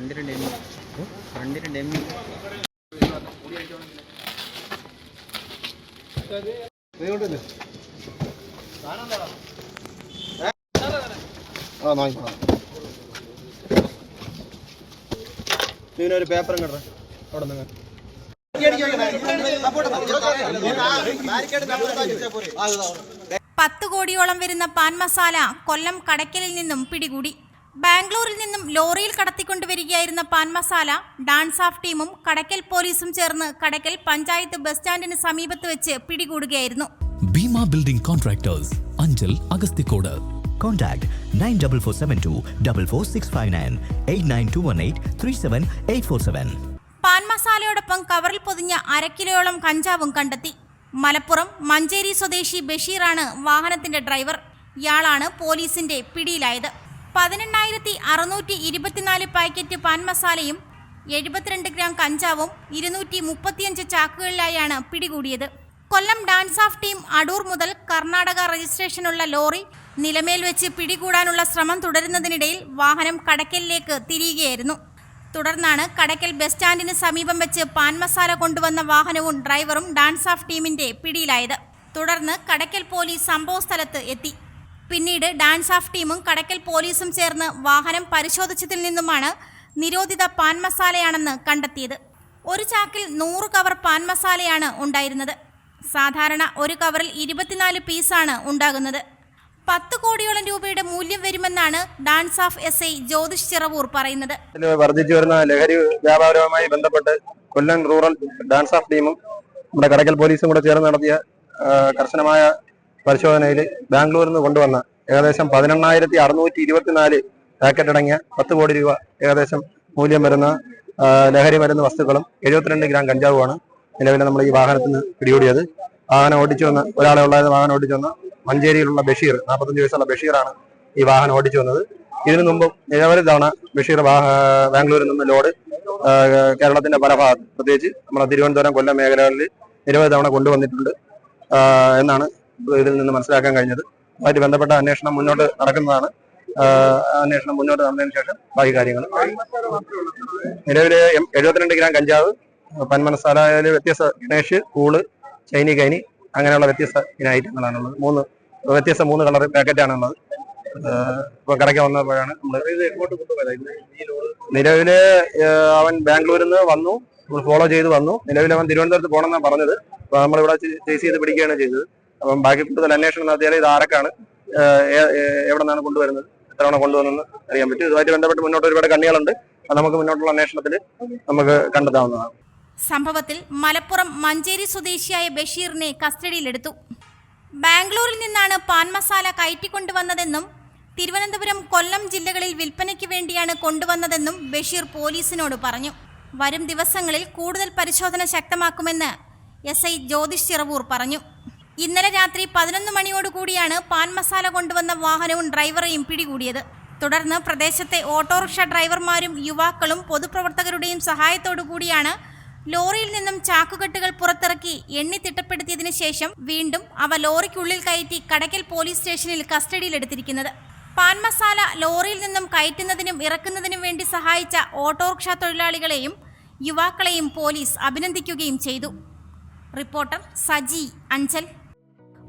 Dummy dummy ഇതിനൊരു പേപ്പറും കിടറ അവിടെ നിന്ന് പത്ത് കോടിയോളം വരുന്ന പാൻ മസാല കൊല്ലം കടയ്ക്കലിൽ നിന്നും പിടികൂടി. ബാംഗ്ലൂരിൽ നിന്നും ലോറിയിൽ കടത്തിക്കൊണ്ടുവരികയായിരുന്ന പാൻ മസാല ഡാൻസ് ഓഫ് ടീമും കടക്കൽ പോലീസും ചേർന്ന് കടക്കൽ പഞ്ചായത്ത് ബസ് സ്റ്റാൻഡിന് സമീപത്ത് വെച്ച് പിടികൂടുകയായിരുന്നു. Bhima building contractors Anchal Agasthikode. Contact nine double four seven two double four six five nine eight nine two one eight three seven eight four seven pan മസാലയോടൊപ്പം കവറിൽ പൊതിഞ്ഞ അര കിലോയോളം കഞ്ചാവും കണ്ടെത്തി. മലപ്പുറം മഞ്ചേരി സ്വദേശി ബഷീറാണ് വാഹനത്തിന്റെ ഡ്രൈവർ. ഇയാളാണ് പോലീസിന്റെ പിടിയിലായത്. പതിനെണ്ണായിരത്തി അറുന്നൂറ്റി ഇരുപത്തിനാല് പാക്കറ്റ് പാൻ മസാലയും എഴുപത്തിരണ്ട് ഗ്രാം കഞ്ചാവും ഇരുന്നൂറ്റി മുപ്പത്തിയഞ്ച് ചാക്കുകളിലായാണ് പിടികൂടിയത്. Kollam DANSAF team Adoor മുതൽ കർണാടക രജിസ്ട്രേഷനുള്ള ലോറി നിലമേൽ വെച്ച് പിടികൂടാനുള്ള ശ്രമം തുടരുന്നതിനിടയിൽ വാഹനം കടക്കലിലേക്ക് തിരിയുകയായിരുന്നു. തുടർന്നാണ് കടക്കൽ ബസ് സ്റ്റാൻഡിന് സമീപം വെച്ച് പാൻ മസാല കൊണ്ടുവന്ന വാഹനവും ഡ്രൈവറും ഡാൻസ് ഓഫ് ടീമിന്റെ പിടിയിലായത്. തുടർന്ന് കടക്കൽ പോലീസ് സംഭവസ്ഥലത്ത് എത്തി. പിന്നീട് ഡാൻസ് ഓഫ് ടീമും കടക്കൽ പോലീസും ചേർന്ന് വാഹനം പരിശോധിച്ചതിൽ നിന്നുമാണ് നിരോധിത പാൻ മസാലയാണെന്ന് കണ്ടെത്തിയത്. ഒരു ചാക്കിൽ നൂറ് കവർ പാൻ മസാലയാണ് ഉണ്ടായിരുന്നത്. സാധാരണ ഒരു കവറിൽ ഇരുപത്തിനാല് പീസാണ് ഉണ്ടാകുന്നത്. പത്ത് കോടിയോളം രൂപയുടെ മൂല്യം വരുമെന്നാണ് DANSAF S I Jyothish Chiravoor പറയുന്നത്. വർദ്ധിച്ചു വരുന്ന ലഹരി വ്യാപാരവുമായി ബന്ധപ്പെട്ട് കൊല്ലം റൂറൽ ഡാൻസ് ഓഫ് ടീമും നമ്മുടെ കടക്കൽ പോലീസും കൂടെ ചേർന്ന് നടത്തിയ കർശനമായ പരിശോധനയിൽ ബാംഗ്ലൂരിൽ നിന്ന് കൊണ്ടുവന്ന ഏകദേശം പതിനെണ്ണായിരത്തി അറുന്നൂറ്റി ഇരുപത്തിനാല് പാക്കറ്റ് അടങ്ങിയ പത്ത് കോടി രൂപ ഏകദേശം മൂല്യം വരുന്ന ലഹരി മരുന്ന് വസ്തുക്കളും എഴുപത്തിരണ്ട് ഗ്രാം കഞ്ചാവുമാണ് നിലവിൽ നമ്മൾ ഈ വാഹനത്തിന് പിടികൂടിയത്. വാഹനം ഓടിച്ചു വന്ന ഒരാളെ ഉണ്ടായിരുന്ന വാഹനം ഓടിച്ചു വന്ന മഞ്ചേരിയിലുള്ള ബഷീർ നാൽപ്പത്തഞ്ച് വയസ്സുള്ള ബഷീറാണ് ഈ വാഹനം ഓടിച്ചു വന്നത്. ഇതിനു മുമ്പ് നിരവധി തവണ ബഷീർ ബാംഗ്ലൂരിൽ നിന്ന് ലോഡ് കേരളത്തിന്റെ പല ഭാഗത്ത് പ്രത്യേകിച്ച് നമ്മുടെ തിരുവനന്തപുരം കൊല്ലം മേഖലകളിൽ നിരവധി തവണ കൊണ്ടുവന്നിട്ടുണ്ട് എന്നാണ് ഇതിൽ നിന്ന് മനസ്സിലാക്കാൻ കഴിഞ്ഞത്. അതുമായിട്ട് ബന്ധപ്പെട്ട അന്വേഷണം മുന്നോട്ട് നടക്കുന്നതാണ്. അന്വേഷണം മുന്നോട്ട് നടന്നതിന് ശേഷം ബാക്കി കാര്യങ്ങൾ. നിലവിൽ എം- എഴുപത്തിരണ്ട് ഗ്രാം കഞ്ചാവ് പൻ മസാലയിൽ വ്യത്യസ്ത ഗണേഷ് കൂൾ ചൈനി കൈനി അങ്ങനെയുള്ള വ്യത്യസ്ത ഇന ഐറ്റങ്ങളാണുള്ളത് മൂന്ന് വ്യത്യസ്ത മൂന്ന് കളർ പാക്കറ്റാണുള്ളത്. ഇപ്പൊ കടയ്ക്ക് വന്നപ്പോഴാണ് നിലവിൽ അവൻ ബാംഗ്ലൂരിൽ നിന്ന് വന്നു. നമ്മൾ ഫോളോ ചെയ്ത് വന്നു. നിലവിൽ അവൻ തിരുവനന്തപുരത്ത് പോകണം പോകണമെന്നാണ് പറഞ്ഞത്. അപ്പൊ നമ്മളിവിടെ ചേസ് ചെയ്ത് പിടിക്കുകയാണ് ചെയ്തത്. അപ്പം ബാക്കി കൂടുതൽ അന്വേഷണം നടത്തിയാൽ ഇത് ആരൊക്കെയാണ് എവിടെ നിന്നാണ് കൊണ്ടുവരുന്നത് എത്ര തവണ കൊണ്ടുവന്നെന്ന് അറിയാൻ പറ്റും. ഇതുമായിട്ട് ബന്ധപ്പെട്ട് മുന്നോട്ട് ഒരുപാട് കണ്ണികളുണ്ട്. അത് നമുക്ക് മുന്നോട്ടുള്ള അന്വേഷണത്തിൽ നമുക്ക് കണ്ടെത്താവുന്നതാണ്. സംഭവത്തിൽ മലപ്പുറം മഞ്ചേരി സ്വദേശിയായ ബഷീറിനെ കസ്റ്റഡിയിലെടുത്തു. ബാംഗ്ലൂരിൽ നിന്നാണ് പാൻ മസാല കയറ്റിക്കൊണ്ടുവന്നതെന്നും തിരുവനന്തപുരം കൊല്ലം ജില്ലകളിൽ വിൽപ്പനയ്ക്ക് വേണ്ടിയാണ് കൊണ്ടുവന്നതെന്നും ബഷീർ പോലീസിനോട് പറഞ്ഞു. വരും ദിവസങ്ങളിൽ കൂടുതൽ പരിശോധന ശക്തമാക്കുമെന്ന് എസ് ഐ ജ്യോതിഷ് ചിറവൂർ പറഞ്ഞു. ഇന്നലെ രാത്രി പതിനൊന്ന് മണിയോടുകൂടിയാണ് പാൻ മസാല കൊണ്ടുവന്ന വാഹനവും ഡ്രൈവറെയും പിടികൂടിയത്. തുടർന്ന് പ്രദേശത്തെ ഓട്ടോറിക്ഷ ഡ്രൈവർമാരും യുവാക്കളും പൊതുപ്രവർത്തകരുടെയും സഹായത്തോടു കൂടിയാണ് ലോറിയിൽ നിന്നും ചാക്കുകെട്ടുകൾ പുറത്തിറക്കി എണ്ണി തിട്ടപ്പെടുത്തിയതിനു ശേഷം വീണ്ടും അവ ലോറിക്കുള്ളിൽ കയറ്റി കടയ്ക്കൽ പോലീസ് സ്റ്റേഷനിൽ കസ്റ്റഡിയിലെടുത്തിരിക്കുന്നത്. പാൻ മസാല ലോറിയിൽ നിന്നും കയറ്റുന്നതിനും ഇറക്കുന്നതിനും വേണ്ടി സഹായിച്ച ഓട്ടോറിക്ഷ തൊഴിലാളികളെയും യുവാക്കളെയും പോലീസ് അഭിനന്ദിക്കുകയും ചെയ്തു. റിപ്പോർട്ടർ സജി അഞ്ചൽ.